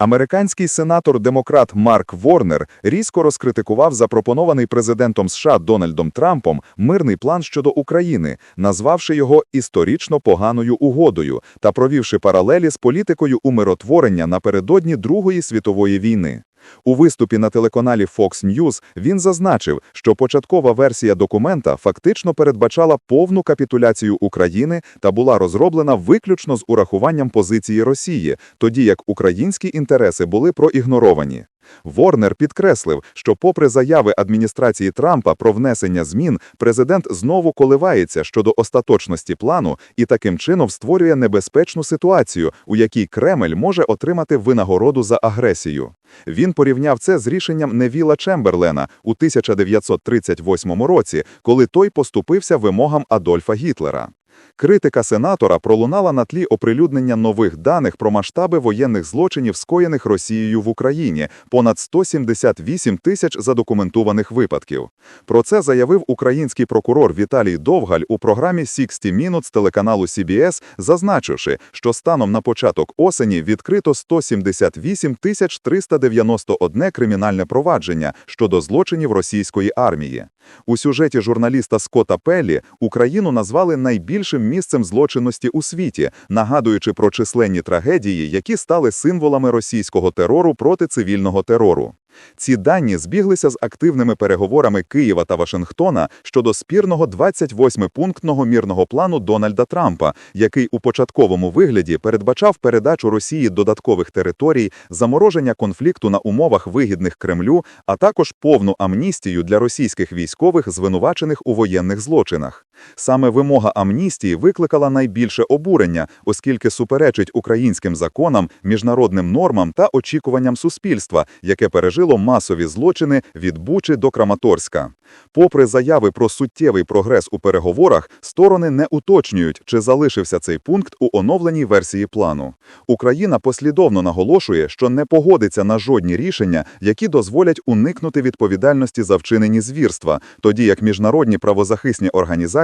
Американський сенатор-демократ Марк Ворнер різко розкритикував запропонований президентом США Дональдом Трампом мирний план щодо України, назвавши його історично поганою угодою та провівши паралелі з політикою умиротворення напередодні Другої світової війни. У виступі на телеканалі Fox News він зазначив, що початкова версія документа фактично передбачала повну капітуляцію України та була розроблена виключно з урахуванням позиції Росії, тоді як українські інтереси були проігноровані. Ворнер підкреслив, що попри заяви адміністрації Трампа про внесення змін, президент знову коливається щодо остаточності плану і таким чином створює небезпечну ситуацію, у якій Кремль може отримати винагороду за агресію. Він порівняв це з рішенням Невіла Чемберлена у 1938 році, коли той поступився вимогам Адольфа Гітлера. Критика сенатора пролунала на тлі оприлюднення нових даних про масштаби воєнних злочинів, скоєних Росією в Україні, понад 178 тисяч задокументованих випадків. Про це заявив український прокурор Віталій Довгаль у програмі «60 Minutes» телеканалу CBS, зазначивши, що станом на початок осені відкрито 178 тисяч 391 кримінальне провадження щодо злочинів російської армії. У сюжеті журналіста Скотта Пеллі Україну назвали найбільшим місцем злочинності у світі, нагадуючи про численні трагедії, які стали символами російського терору проти цивільного терору. Ці дані збіглися з активними переговорами Києва та Вашингтона щодо спірного 28-пунктного мірного плану Дональда Трампа, який у початковому вигляді передбачав передачу Росії додаткових територій, замороження конфлікту на умовах вигідних Кремлю, а також повну амністію для російських військових, звинувачених у воєнних злочинах. Саме вимога амністії викликала найбільше обурення, оскільки суперечить українським законам, міжнародним нормам та очікуванням суспільства, яке пережило масові злочини від Бучі до Краматорська. Попри заяви про суттєвий прогрес у переговорах, сторони не уточнюють, чи залишився цей пункт у оновленій версії плану. Україна послідовно наголошує, що не погодиться на жодні рішення, які дозволять уникнути відповідальності за вчинені звірства, тоді як міжнародні правозахисні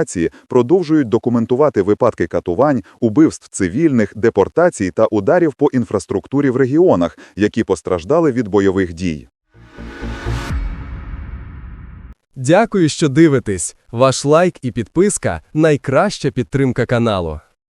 організації продовжують документувати випадки катувань, убивств цивільних, депортацій та ударів по інфраструктурі в регіонах, які постраждали від бойових дій. Дякую, що дивитесь. Ваш лайк і підписка найкраща підтримка каналу.